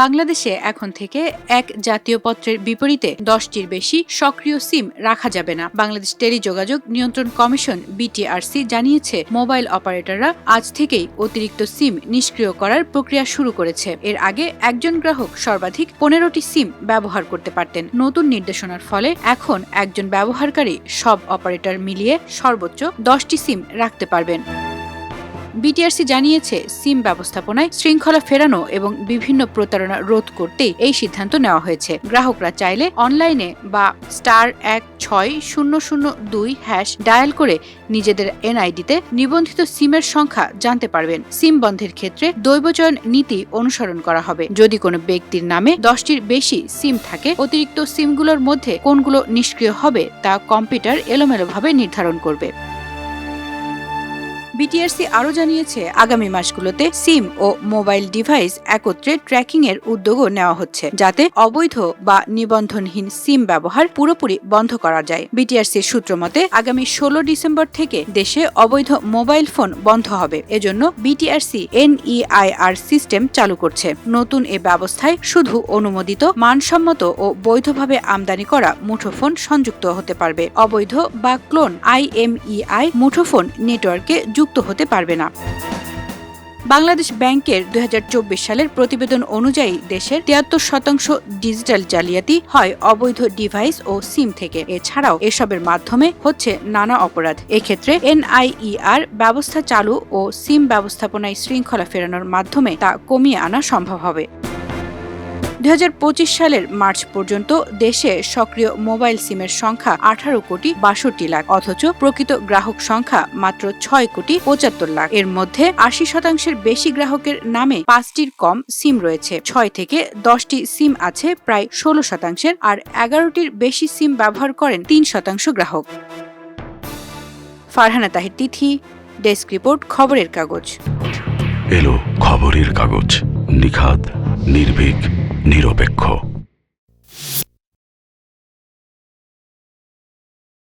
বাংলাদেশে এখন থেকে এক জাতীয় পত্রের বিপরীতে দশটির বেশি সক্রিয় সিম রাখা যাবে না। বাংলাদেশ টেলিযোগাযোগ নিয়ন্ত্রণ কমিশন বিটিআরসি জানিয়েছে, মোবাইল অপারেটররা আজ থেকেই অতিরিক্ত সিম নিষ্ক্রিয় করার প্রক্রিয়া শুরু করেছে। এর আগে একজন গ্রাহক সর্বাধিক পনেরোটি সিম ব্যবহার করতে পারতেন। নতুন নির্দেশনার ফলে এখন একজন ব্যবহারকারী সব অপারেটর মিলিয়ে সর্বোচ্চ দশটি সিম রাখতে পারবেন। বিটিআরসি জানিয়েছে, সিম ব্যবস্থাপনায় শৃঙ্খলা ফেরানো এবং বিভিন্ন প্রতারণা রোধ করতেই এই সিদ্ধান্ত নেওয়া হয়েছে। গ্রাহকরা চাইলে অনলাইনে বা স্টার এক ছয় শূন্য শূন্য দুই হ্যাশ ডায়াল করে নিজেদের এনআইডিতে নিবন্ধিত সিমের সংখ্যা জানতে পারবেন। সিম বন্ধের ক্ষেত্রে দৈবচয়ন নীতি অনুসরণ করা হবে। যদি কোনো ব্যক্তির নামে দশটির বেশি সিম থাকে, অতিরিক্ত সিমগুলোর মধ্যে কোনগুলো নিষ্ক্রিয় হবে তা কম্পিউটার এলোমেলোভাবে নির্ধারণ করবে। বিটিআরসি আরও জানিয়েছে, আগামী মাসগুলোতে সিম ও মোবাইল ডিভাইস একত্রে ট্র্যাকিং এর উদ্যোগও নেওয়া হচ্ছে, যাতে অবৈধ বা নিবন্ধনহীন সিম ব্যবহার পুরোপুরি বন্ধ করা যায়। বিটিআরসির সূত্র মতে, আগামী ষোলো ডিসেম্বর থেকে দেশে অবৈধ মোবাইল ফোন বন্ধ হবে। এজন্য বিটিআরসি এনইআইআর সিস্টেম চালু করছে। নতুন এ ব্যবস্থায় শুধু অনুমোদিত, মানসম্মত ও বৈধভাবে আমদানি করা মুঠোফোন সংযুক্ত হতে পারবে। অবৈধ বা ক্লোন আইএমইআই মুঠোফোন নেটওয়ার্কে যুক্ত হতে পারবে না। বাংলাদেশ ব্যাংকের দুই হাজার চব্বিশ সালের প্রতিবেদন অনুযায়ী দেশের তিয়াত্তর শতাংশ ডিজিটাল জালিয়াতি হয় অবৈধ ডিভাইস ও সিম থেকে। এছাড়াও এসবের মাধ্যমে হচ্ছে নানা অপরাধ। এক্ষেত্রে এনআইইআর ব্যবস্থা চালু ও সিম ব্যবস্থাপনায় শৃঙ্খলা ফেরানোর মাধ্যমে তা কমিয়ে আনা সম্ভব হবে। দুই হাজার পঁচিশ সালের মার্চ পর্যন্ত দেশে সক্রিয় মোবাইল সিমের সংখ্যা আঠারো কোটি বাষট্টি লাখ, অথচ প্রকৃত গ্রাহক সংখ্যা মাত্র ছয় কোটি পঁচাত্তর লাখ। এর মধ্যে আশি শতাংশের বেশি গ্রাহকের নামে পাঁচটির কম সিম রয়েছে। ছয় থেকে দশটি সিম আছে প্রায় ষোলো শতাংশের আর এগারোটির বেশি সিম ব্যবহার করেন তিন শতাংশ গ্রাহক। ফারহানা তাহির তিথি, ডেস্ক রিপোর্ট, খবরের কাগজ। এলো খবরের কাগজ। নিখাত নির্ভীক নিরপেক্ষ।